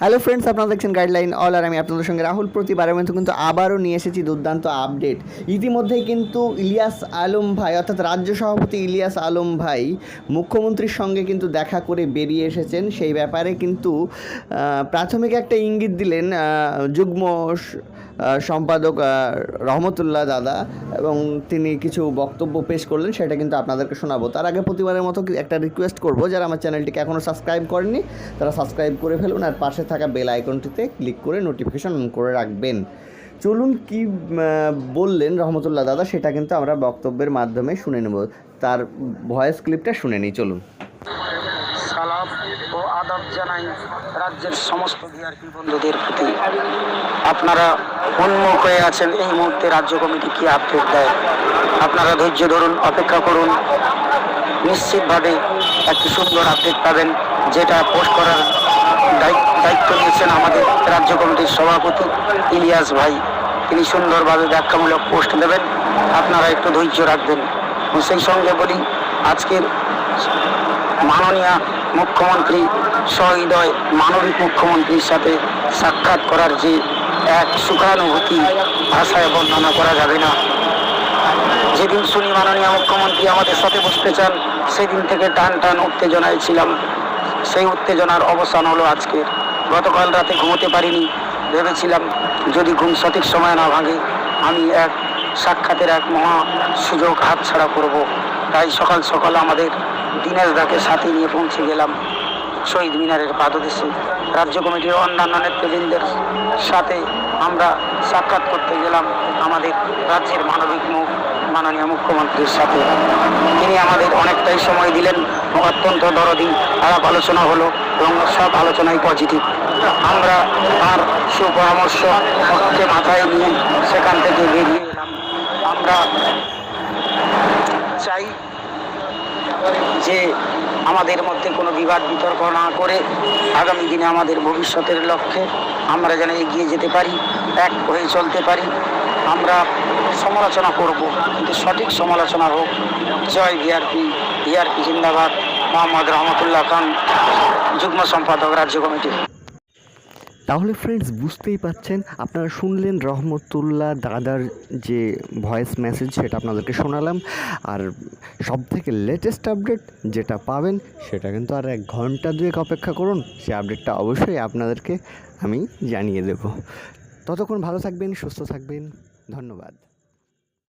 Hello friends আপনারা দেখছেন guideline all আর আমি আপনাদের সঙ্গে রাহুল। প্রতিবারের মধ্যে কিন্তু আবারও নিয়ে এসেছি দুর্দান্ত আপডেট ইতিমধ্যেই কিন্তু ইলিয়াস আলম ভাই, অর্থাৎ রাজ্য সভাপতি ইলিয়াস আলম ভাই, মুখ্যমন্ত্রীর সঙ্গে কিন্তু দেখা করে বেরিয়ে এসেছেন। সেই ব্যাপারে কিন্তু প্রাথমিক একটা ইঙ্গিত দিলেন যুগ্ম সম্পাদক রহমতুল্লাহ দাদা এবং তিনি কিছু বক্তব্য পেশ করলেন, সেটা কিন্তু আপনাদেরকে শোনাবো। তার আগে প্রতিবারের মতো একটা রিকোয়েস্ট করব, যারা আমার চ্যানেলটিকে এখনও সাবস্ক্রাইব করেনি তারা সাবস্ক্রাইব করে ফেলুন আর পাশে থাকা বেল আইকনটিতে ক্লিক করে নোটিফিকেশন অন করে রাখবেন। চলুন কি বললেন রহমতুল্লাহ দাদা, সেটা কিন্তু আমরা বক্তব্যের মাধ্যমে শুনে নেব। তার ভয়েস ক্লিপটা শুনে নিই, চলুন। সালাম আদাব জানাই রাজ্যের সমস্ত ভিআরপি বন্ধুদের প্রতি। আপনারা উন্মুখ হয়ে আছেন, এই মুহূর্তে রাজ্য কমিটি কি আপডেট দেয়? আপনারা ধৈর্য ধরুন, অপেক্ষা করুন। নিশ্চিতভাবে একটি সুন্দর আপডেট পাবেন, যেটা পোস্ট করার দায়িত্ব নিয়েছেন আমাদের রাজ্য কমিটির সভাপতি ইলিয়াস ভাই। তিনি সুন্দরভাবে ব্যাখ্যামূলক পোস্ট দেবেন। আপনারা একটু ধৈর্য রাখবেন। সেই সঙ্গে বলি, আজকের মাননীয় মুখ্যমন্ত্রী সহৃদয় মানবিক মুখ্যমন্ত্রীর সাথে সাক্ষাৎ করার যে এক সুখানুভূতি ভাষায় বর্ণনা করা যাবে না। যেদিন শুনি মাননীয় মুখ্যমন্ত্রী আমাদের সাথে বসতে চান, সেদিন থেকে টান টান উত্তেজনায় ছিলাম। সেই উত্তেজনার অবসান হলো আজকে। গতকাল রাতে ঘুমোতে পারিনি। ভেবেছিলাম যদি ঘুম সঠিক সময় না ভাঙে, আমি এক সাক্ষাতের এক মহা সুযোগ হাতছাড়া করব। তাই সকাল সকাল আমাদের দিনের দাকে সাথে নিয়ে পৌঁছে গেলাম শহীদ মিনারের পাদদেশে। রাজ্য কমিটির অন্যান্য নেতৃবৃন্দের সাথে আমরা সাক্ষাৎ করতে গেলাম আমাদের রাজ্যের মানবিক মুখ মাননীয় মুখ্যমন্ত্রীর সাথে। তিনি আমাদের অনেকটাই সময় দিলেন অত্যন্ত দরদি আলাপ আলোচনা হলো এবং সব আলোচনাই পজিটিভ। আমরা তার সুপরামর্শ কে মাথায় নিয়ে সেখান থেকে বেরিয়ে এলাম। আমরা চাই যে আমাদের মধ্যে কোনো বিবাদ বিতর্ক না করে আগামী দিনে আমাদের ভবিষ্যতের লক্ষ্যে আমরা যেন এগিয়ে যেতে পারি, এক হয়ে চলতে পারি। আমরা সমালোচনা করব, কিন্তু সঠিক সমালোচনা হোক। জয় বিআরপি বিআরপি জিন্দাবাদ। মোহাম্মদ রহমতুল্লাহ খান, যুগ্ম সম্পাদক রাজ্য কমিটি। তাহলে ফ্রেন্ডস বুঝতেই পাচ্ছেন, আপনারা শুনলেন রহমতুল্লাহ দাদার যে ভয়েস মেসেজ সেটা আপনাদেরকে শোনালাম। আর সব থেকে লেটেস্ট আপডেট যেটা পাবেন, সেটা কিন্তু আর এক ঘণ্টা দুয়েক অপেক্ষা করুন, সে আপডেটটা অবশ্যই আপনাদেরকে আমি জানিয়ে দেব। ততক্ষণ ভালো থাকবেন, সুস্থ থাকবেন, ধন্যবাদ।